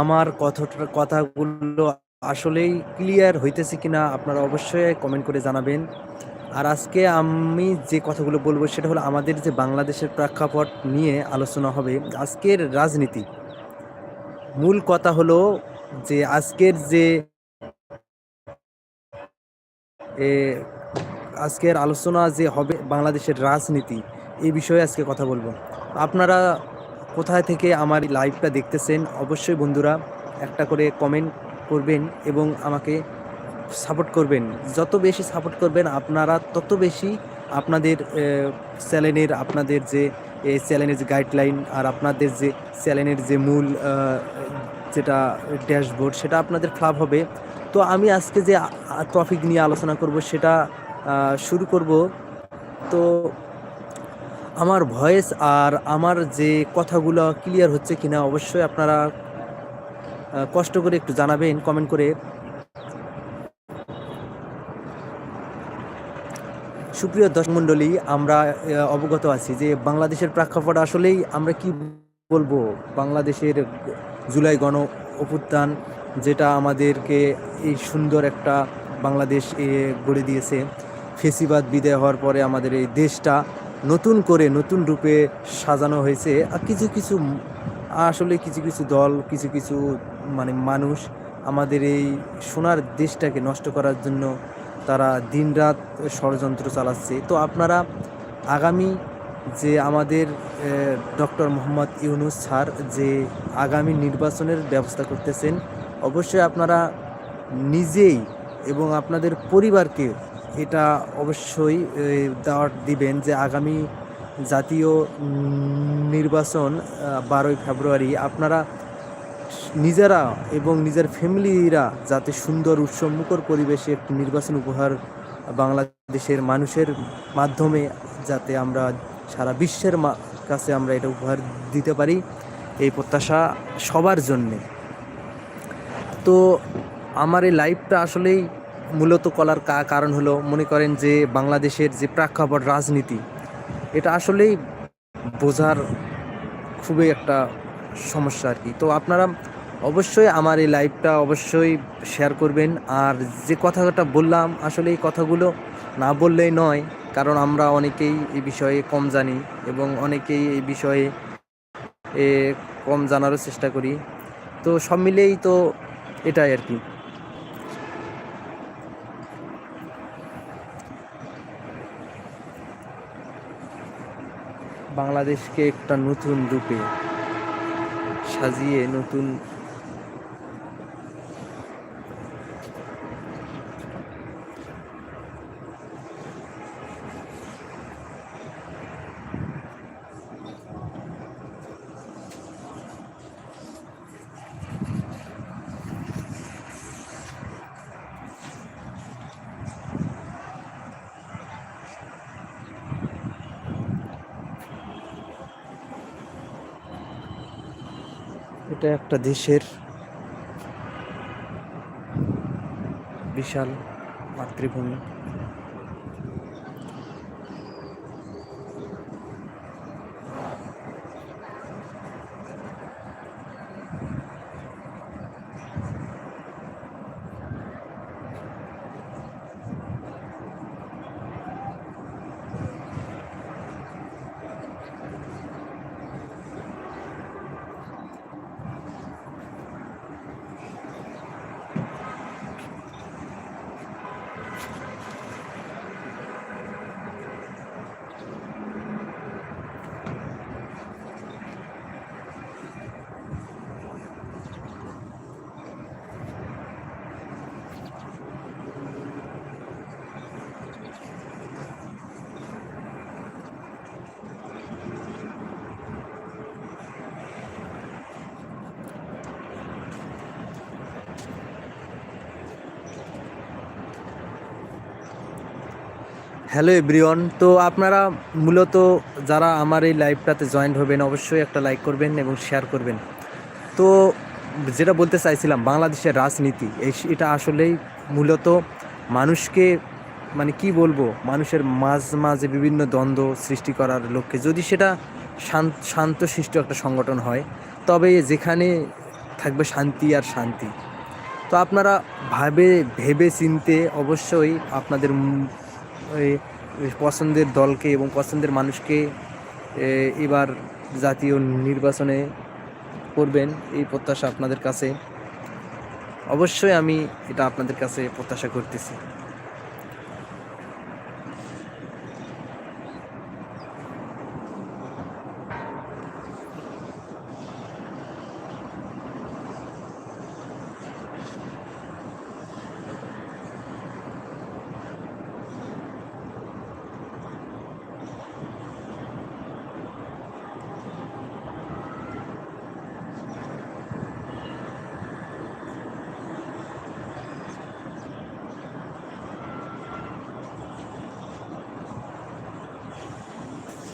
আমার কথাটা, কথাগুলো আসলেই ক্লিয়ার হইতেছে কিনা আপনারা অবশ্যই কমেন্ট করে জানাবেন। আর আজকে আমি যে কথাগুলো বলব সেটা হলো আমাদের যে বাংলাদেশের প্রেক্ষাপট নিয়ে আলোচনা হবে, আজকের রাজনীতি। মূল কথা হলো যে আজকের যে আজকের আলোচনা যে হবে বাংলাদেশের রাজনীতি এই বিষয়ে আজকে কথা বলব। আপনারা কোথায় থেকে আমার লাইভটা দেখতেছেন, অবশ্যই বন্ধুরা একটা করে কমেন্ট করবেন এবং আমাকে সাপোর্ট করবেন। যত বেশি সাপোর্ট করবেন আপনারা, তত বেশি আপনাদের চ্যানেলের আপনাদের যে চ্যানেলের যে গাইডলাইন আর আপনাদের যে চ্যানেলের যে মূল যেটা ড্যাশবোর্ড সেটা আপনাদের ফ্লাপ হবে। তো আমি আজকে যে টপিক নিয়ে আলোচনা করব, সেটা শুরু করব। তো আমার ভয়েস আর আমার যে কথাগুলো ক্লিয়ার হচ্ছে কিনা অবশ্যই আপনারা কষ্ট করে একটু জানাবেন কমেন্ট করে। সুপ্রিয় দর্শক মণ্ডলী, আমরা অবগত আছি যে বাংলাদেশের প্রেক্ষাপট আসলেই আমরা কি বলব? বাংলাদেশের জুলাই গণ অভ্যুত্থান যেটা আমাদেরকে এই সুন্দর একটা বাংলাদেশ গড়ে দিয়েছে। ফেসিবাদ বিদায় হওয়ার পরে আমাদের এই দেশটা নতুন করে নতুন রূপে সাজানো হয়েছে। আর কিছু কিছু, আসলে কিছু কিছু দল, কিছু কিছু মানে মানুষ আমাদের এই সোনার দেশটাকে নষ্ট করার জন্য তারা দিনরাত ষড়যন্ত্র চালাচ্ছে। তো আপনারা আগামী যে আমাদের ডক্টর মোহাম্মদ ইউনুস স্যার যে আগামী নির্বাচনের ব্যবস্থা করতেছেন, অবশ্যই আপনারা নিজেই এবং আপনাদের পরিবারকে এটা অবশ্যই দাওয়াত দিবেন যে আগামী জাতীয় নির্বাচন বারোই ফেব্রুয়ারি। আপনারা নিজেরা এবং নিজের ফ্যামিলিরা যাতে সুন্দর উৎসবমুখর পরিবেশে একটি নির্বাচন উপহার বাংলাদেশের মানুষের মাধ্যমে যাতে আমরা সারা বিশ্বের কাছে আমরা এটা উপহার দিতে পারি, এই প্রত্যাশা সবার জন্যে। তো আমার এই লাইভটা আসলেই মূলত করার কা- কারণ হলো মনে করেন যে বাংলাদেশের যে প্রেক্ষাপট রাজনীতি, এটা আসলেই বোঝার খুবই একটা সমস্যা আর কি। তো আপনারা অবশ্যই আমার এই লাইভটা অবশ্যই শেয়ার করবেন। আর যে কথাটা বললাম, আসলে এই কথাগুলো না বললেই নয়, কারণ আমরা অনেকেই এই বিষয়ে কম জানি এবং অনেকেই এই বিষয়ে কম জানারও চেষ্টা করি। তো সব মিলেই তো এটাই আর কি। বাংলাদেশকে একটা নতুন রূপে সাজিয়ে নতুন এটা একটা দেশের বিশাল মাতৃভূমি। হ্যালো এভরিওয়ান, তো আপনারা মূলত যারা আমার এই লাইভটাতে জয়েন্ট হবেন, অবশ্যই একটা লাইক করবেন এবং শেয়ার করবেন। তো যেটা বলতে চাইছিলাম, বাংলাদেশের রাজনীতি এটা আসলেই মূলত মানুষকে মানে কি বলব, মানুষের মাঝ মাঝে বিভিন্ন দ্বন্দ্ব সৃষ্টি করার লক্ষ্যে। যদি সেটা শান্ত শান্ত সৃষ্ট একটা সংগঠন হয়, তবে যেখানে থাকবে শান্তি আর শান্তি। তো আপনারা ভাবে, ভেবে চিনতে অবশ্যই আপনাদের পছন্দের দলকে এবং পছন্দের মানুষকে এবার জাতীয় নির্বাচনে করবেন এই প্রত্যাশা আপনাদের কাছে। অবশ্যই আমি এটা আপনাদের কাছে প্রত্যাশা করতেছি।